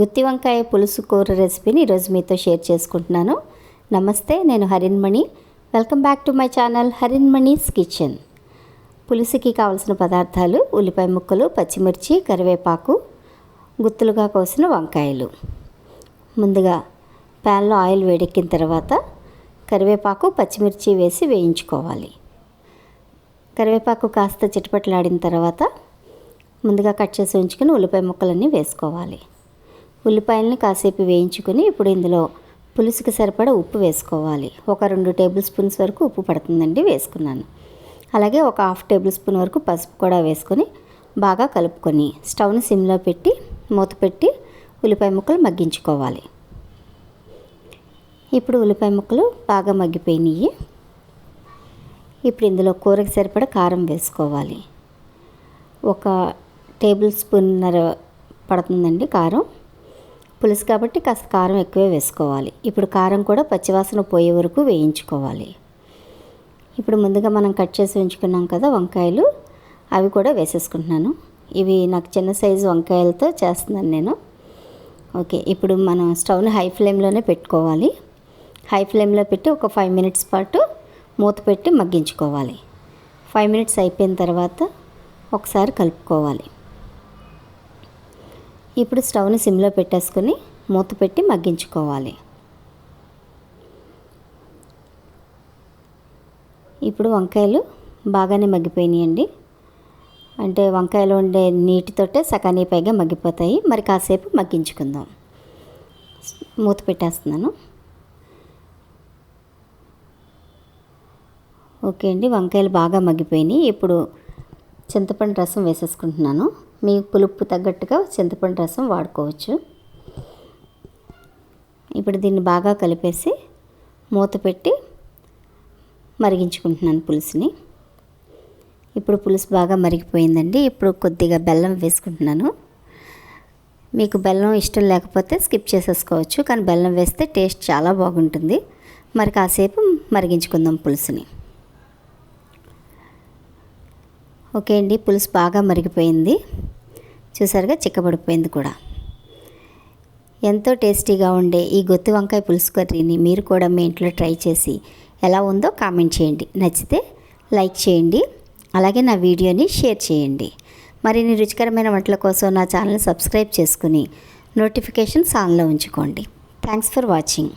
గుత్తి వంకాయ పులుసు కూర రెసిపీని ఈరోజు మీతో షేర్ చేసుకుంటున్నాను. నమస్తే నేను Harinmani welcome back to my channel Harinmani's kitchen. పులుసుకి కావలసిన పదార్థాలు ఉల్లిపాయ ముక్కలు పచ్చిమిర్చి కరివేపాకు గుత్తులుగా కోసిన వంకాయలు. ముందుగా ప్యాన్లో ఆయిల్ వేడెక్కిన తర్వాత కరివేపాకు పచ్చిమిర్చి వేసి వేయించుకోవాలి. కరివేపాకు కాస్త చిటపట్లాడిన తర్వాత ముందుగా కట్ చేసి ఉంచుకొని ఉల్లిపాయ ముక్కలన్నీ వేసుకోవాలి. ఉల్లిపాయలని కాసేపు వేయించుకొని ఇప్పుడు ఇందులో పులుసుకి సరిపడా ఉప్పు వేసుకోవాలి. ఒక రెండు టేబుల్ స్పూన్స్ వరకు ఉప్పు పడుతుందండి వేసుకున్నాను. అలాగే ఒక హాఫ్ టేబుల్ స్పూన్ వరకు పసుపు కూడా వేసుకొని బాగా కలుపుకొని స్టవ్ని సిమ్లో పెట్టి మూత పెట్టి ఉల్లిపాయ ముక్కలు మగ్గించుకోవాలి. ఇప్పుడు ఉల్లిపాయ ముక్కలు బాగా మగ్గిపోయినాయి. ఇప్పుడు ఇందులో కూరకు సరిపడా కారం వేసుకోవాలి. ఒక టేబుల్ స్పూన్నర పడుతుందండి కారం. పులుసు కాబట్టి కాస్త కారం ఎక్కువే వేసుకోవాలి. ఇప్పుడు కారం కూడా పచ్చివాసన పోయే వరకు వేయించుకోవాలి. ఇప్పుడు ముందుగా మనం కట్ చేసి ఉంచుకున్నాం కదా వంకాయలు అవి కూడా వేసేసుకుంటున్నాను. ఇవి నాకు చిన్న సైజు వంకాయలతో చేస్తున్నాను నేను. ఓకే ఇప్పుడు మనం స్టవ్ని హై ఫ్లేమ్లోనే పెట్టుకోవాలి. హై ఫ్లేమ్లో పెట్టి ఒక ఫైవ్ మినిట్స్ పాటు మూత పెట్టి మగ్గించుకోవాలి. ఫైవ్ మినిట్స్ అయిపోయిన తర్వాత ఒకసారి కలుపుకోవాలి. ఇప్పుడు స్టవ్ని సిమ్లో పెట్టేసుకొని మూత పెట్టి మగ్గించుకోవాలి. ఇప్పుడు వంకాయలు బాగానే మగ్గిపోయినాయండి. అంటే వంకాయలు ఉండే నీటితోటే సకానీ పైగా మగ్గిపోతాయి. మరి కాసేపు మగ్గించుకుందాం. మూత పెట్టేస్తున్నాను. ఓకే అండి వంకాయలు బాగా మగ్గిపోయినాయి. ఇప్పుడు చింతపండు రసం వేసేసుకుంటున్నాను. మీ పులుపు తగ్గట్టుగా చింతపండు రసం వాడుకోవచ్చు. ఇప్పుడు దీన్ని బాగా కలిపేసి మూత పెట్టి మరిగించుకుంటున్నాను పులుసుని. ఇప్పుడు పులుసు బాగా మరిగిపోయిందండి. ఇప్పుడు కొద్దిగా బెల్లం వేసుకుంటున్నాను. మీకు బెల్లం ఇష్టం లేకపోతే స్కిప్ చేసేసుకోవచ్చు. కానీ బెల్లం వేస్తే టేస్ట్ చాలా బాగుంటుంది. మరి కాసేపు మరిగించుకుందాం పులుసుని. ఓకే అండి పులుసు బాగా మరిగిపోయింది. చూసారుగా చిక్కబడిపోయింది కూడా. ఎంతో టేస్టీగా ఉండే ఈ గొత్తి వంకాయ పులుసు కర్రీని మీరు కూడా మీ ఇంట్లో ట్రై చేసి ఎలా ఉందో కామెంట్ చేయండి. నచ్చితే లైక్ చేయండి అలాగే నా వీడియోని షేర్ చేయండి. మరిన్ని రుచికరమైన వంటల కోసం నా ఛానల్ సబ్స్క్రైబ్ చేసుకుని నోటిఫికేషన్స్ ఆన్లో ఉంచుకోండి. Thanks for watching.